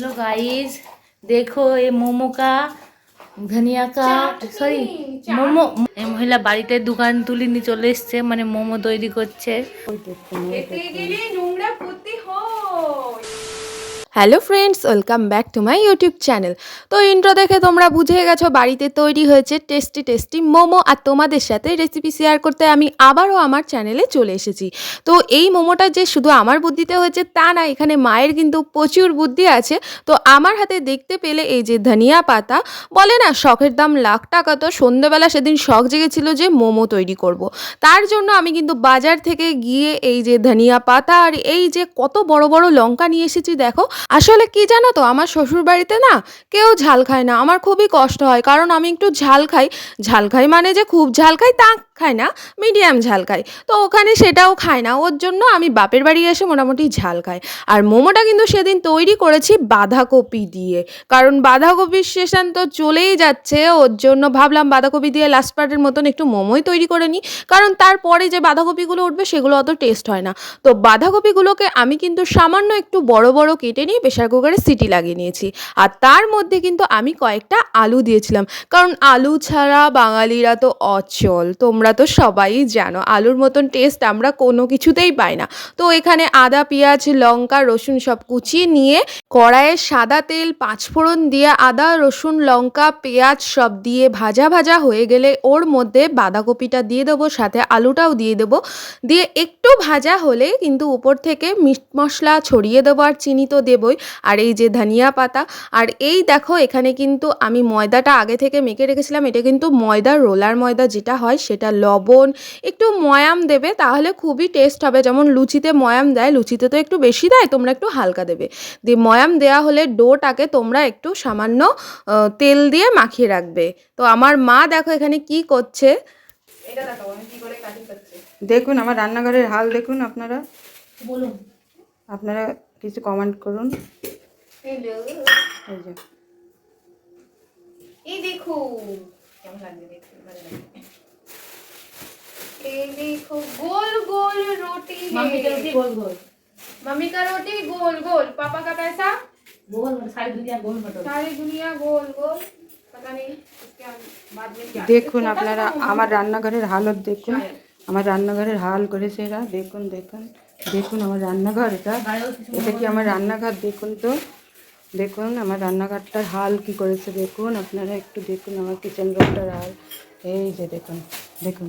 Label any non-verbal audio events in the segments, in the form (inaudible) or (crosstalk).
Hello guys देखो ये मोमो का ধনিয়া কা সরি মোমো এই মহিলা বাড়িতে দোকান তুলি নিয়ে চলে এসছে মানে মোমো তৈরি করছে খেতে গেলে নোংরা করতে হয় hello friends, welcome back to my YouTube channel. তো ইন্ট্রো দেখে তোমরা বুঝে গেছো, বাড়িতে তৈরি হয়েছে টেস্টি টেস্টি মোমো আর তোমাদের সাথে রেসিপি শেয়ার করতে আমি আবারও আমার চ্যানেলে চলে এসেছি। তো এই মোমোটা যে শুধু আমার বুদ্ধিতে হয়েছে তা না, এখানে মায়ের কিন্তু প্রচুর বুদ্ধি আছে। তো আমার হাতে দেখতে পেলে এই যে ধনিয়া পাতা, বলে না শখের দাম লাখ টাকা, তো সন্ধ্যেবেলা সেদিন শখ জেগেছিল যে মোমো তৈরি করব। তার জন্য আমি কিন্তু বাজার থেকে গিয়ে এই যে ধনিয়া পাতা আর এই যে কত বড় বড় লঙ্কা নিয়ে এসেছি, দেখো আসলে কি জানো তো, আমার শ্বশুর বাড়িতে না কেউ ঝাল খায় না। আমার খুবই কষ্ট হয়, কারণ আমি একটু ঝাল খাই। ঝাল খাই মানে যে খুব ঝাল খাই তা খাই না, মিডিয়াম ঝাল খায়। তো ওখানে সেটাও খায় না, ওর জন্য আমি বাপের বাড়ি এসে মোটামুটি ঝাল খাই। আর মোমোটা কিন্তু সেদিন তৈরি করেছি বাঁধাকপি দিয়ে। কারণ বাঁধাকপির সেশন তো চলেই যাচ্ছে, ওর জন্য ভাবলাম বাঁধাকপি দিয়ে লাস্ট পার্টের মতন একটু মোমোই তৈরি করে নিই। কারণ তারপরে যে বাঁধাকপিগুলো উঠবে সেগুলো অত টেস্ট হয় না। তো বাঁধাকপিগুলোকে আমি কিন্তু সামান্য একটু বড় বড় কেটে নিয়ে প্রেশার কুকারে সিটি লাগিয়ে নিয়েছি। আর তার মধ্যে কিন্তু আমি কয়েকটা আলু দিয়েছিলাম। কারণ আলু ছাড়া বাঙালিরা তো অচল, তোমরা তো সবাই জানো, আলুর মতন টেস্ট আমরা কোনো কিছুতেই পাই না। তো এখানে আদা, পেঁয়াজ, লঙ্কা, রসুন সব কুচিয়ে নিয়ে কড়াইয়ে সাদা তেল পাঁচফোড়ন দিয়ে আদা, রসুন, লঙ্কা, পেঁয়াজ সব দিয়ে ভাজা ভাজা হয়ে গেলে ওর মধ্যে বাঁধাকপিটা দিয়ে দেবো, সাথে আলুটাও দিয়ে দেবো। দিয়ে একটু ভাজা হলে কিন্তু উপর থেকে মিট মশলা ছড়িয়ে দেবো আর চিনি তো দেবই, আর এই যে ধনিয়া পাতা। আর এই দেখো এখানে কিন্তু আমি ময়দাটা আগে থেকে মেখে রেখেছিলাম, এটা কিন্তু ময়দা, রোলার ময়দা যেটা হয় সেটা লবণ একটু ময়াম দেবে তাহলে খুবই টেস্ট হবে। যেমন লুচিতে ময়াম দেয় লুচিতে তো একটু বেশি দেয় তোমরা একটু হালকা দেবে। দিয়ে ময়াম দেওয়া হলে ডোটাকে তোমরা একটু সামান্য তেল দিয়ে মাখিয়ে রাখবে। তো আমার মা দেখো এখানে কি করছে। দেখুন আমার রান্নাঘরের হাল দেখুন আপনারা। বলুন। আপনারা কিছু কমেন্ট করুন। এই দেখো কেমন লাগবে দেখতে? ভালো লাগবে এই দেখো गोल गोल रोटी है। मम्मी की रोटी गोल गोल मम्मी का रोटी गोल गोल पापा का पैसा गोल सारी दुनिया गोल बटोर सारी दुनिया गोल गोल पता नहीं इसके बाद में क्या দেখুন আপনারা আমার রান্নাঘরের হালত দেখুন আমার রান্নাঘরের হাল করেছে এরা দেখুন দেখুন দেখুন আমার রান্নাঘর এটা এটা কি আমার রান্নাঘর দেখুন তো দেখুন আমার রান্নাঘরটার হাল কি করেছে দেখুন আপনারা একটু দেখুন আমার কিচেন রুমটার হাল এই যে দেখুন দেখুন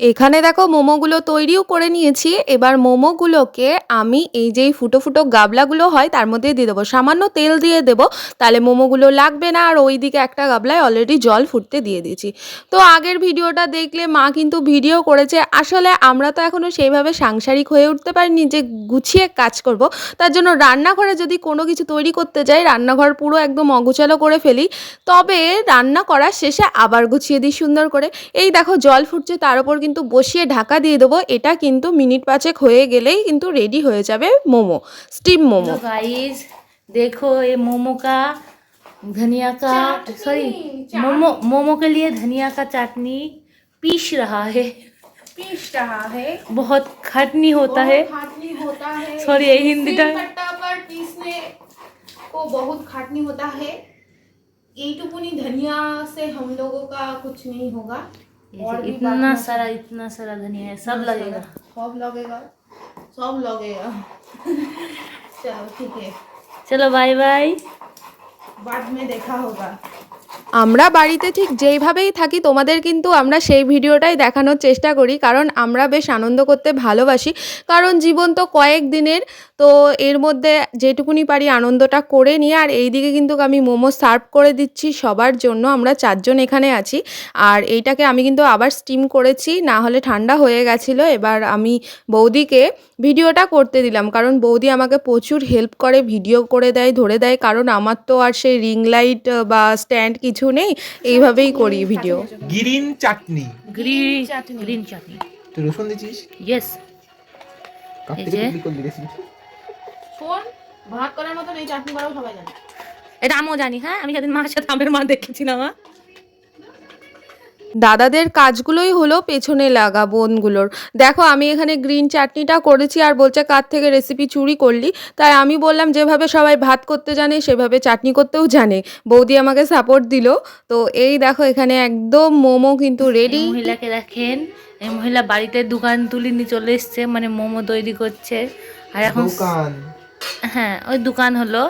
এখানে দেখো মোমোগুলো তৈরিও করে নিয়েছি। এবার মোমোগুলোকে আমি এই যেই ফুটো ফুটো গাবলাগুলো হয়, তার মধ্যে দিয়ে দেবো। সামান্য তেল দিয়ে দেবো, তাহলে মোমোগুলো লাগবে না। আর ওই দিকে একটা গাবলায় অলরেডি জল ফুটতে দিয়ে দিয়েছি। তো আগের ভিডিওটা দেখলে মা কিন্তু ভিডিও করেছে, আসলে আমরা তো এখনও সেইভাবে সাংসারিক হয়ে উঠতে পারিনি যে গুছিয়ে কাজ করব। তার জন্য রান্নাঘরে যদি কোনো কিছু তৈরি করতে যাই, রান্নাঘর পুরো একদম অগোছালো করে ফেলি, তবে রান্না করার শেষে আবার গুছিয়ে দিই সুন্দর করে। এই দেখো জল ফুটছে, তার উপর কিন্তু বসিয়ে ঢাকা দিয়ে দেবো এটা কিন্তু মিনিট পাঁচেক হয়ে গেলেই কিন্তু রেডি হয়ে যাবে momo steam momo hello guys देखो ये मोमो का धनिया का सॉरी मोमो मोमो के लिए धनिया का चटनी पीस रहा है पीस रहा है बहुत खटनी होता है बहुत खाटनी होता है Sorry, ये हिंदी सिल टा- कट्टा पर पीसने को बहुत खाटनी होता है एटुकुनी धनिया से हम लोगों का कुछ नहीं होगा ये और इतना सारा इतना सारा धनिया है सब लगेगा। सब लगेगा। सब लगेगा। (laughs) चलो ठीक है। चलो बाय बाय बाद में देखा होगा। আমরা বাড়িতে ঠিক যেইভাবেই থাকি, তোমাদের কিন্তু আমরা সেই ভিডিওটাই দেখানোর চেষ্টা করি। কারণ আমরা বেশ আনন্দ করতে ভালোবাসি। কারণ জীবন তো কয়েক দিনের, তো এর মধ্যে যেটুকুনি পারি আনন্দটা করে নিয়ে আর এই দিকে কিন্তু আমি মোমো সার্ভ করে দিচ্ছি সবার জন্য। আমরা চারজন এখানে আছি। আর এইটাকে আমি কিন্তু আবার স্টিম করেছি। না হলে ঠান্ডা হয়ে গেছিল। এবার আমি বৌদিকে ভিডিওটা করতে দিলাম। কারণ বৌদি আমাকে প্রচুর হেল্প করে ভিডিও করে দেয় ধরে দেয়। কারণ আমার তো আর সেই রিং লাইট বা স্ট্যান্ড কিছু নেই। এইভাবেই করি video green chutney green chutney রসুন দিছিস ইয়েস এটা আমিও জানি হ্যাঁ? আমি সেদিন মার সাথে আমের মা দেখেছিলাম হ্যাঁ? দাদাদের কাজগুলোই হলো পেছনে লাগা বোনগুলোর। দেখো আমি এখানে গ্রিন চাটনিটা করেছি আর বলছে কার থেকে রেসিপি চুরি করলি? তাই আমি বললাম যেভাবে সবাই ভাত করতে জানে সেভাবে চাটনি করতেও জানে। বৌদি আমাকে সাপোর্ট দিল। তো এই দেখো এখানে একদম মোমো কিন্তু রেডি মহিলাকে দেখেন এই মহিলা বাড়িতে দোকান তুলে নিয়ে চলে এসছে মানে মোমো তৈরি করছে। আর এখন হ্যাঁ ওই দোকান হলো।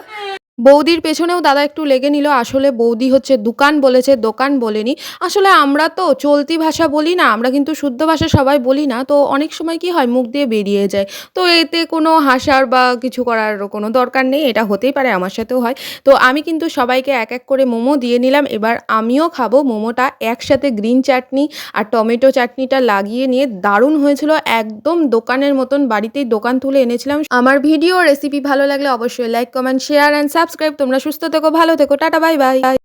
বৌদির পেছনেও দাদা একটু লেগে নিল। আসলে বৌদি হচ্ছে দোকান বলেছে, দোকান বলেনি। আসলে আমরা তো চলতি ভাষা বলি না, আমরা কিন্তু শুদ্ধ ভাষা সবাই বলি না। তো অনেক সময় কি হয়, মুখ দিয়ে বেরিয়ে যায়। তো এতে কোনো হাসার বা কিছু করার কোনো দরকার নেই, এটা হতেই পারে, আমার সাথেও হয়। তো আমি কিন্তু সবাইকে এক এক করে মোমো দিয়ে নিলাম। এবার আমিও খাব। মোমোটা একসাথে গ্রিন চাটনি আর টমেটো চাটনিটা লাগিয়ে নিয়ে দারুণ হয়েছিল। একদম দোকানের মতন বাড়িতেই দোকান তুলে এনেছিলাম। আমার ভিডিও রেসিপি ভালো লাগলে অবশ্যই like comment share and subscribe তোমরা সুস্থ থেকো ভালো থেকো টাটা বাই বাই।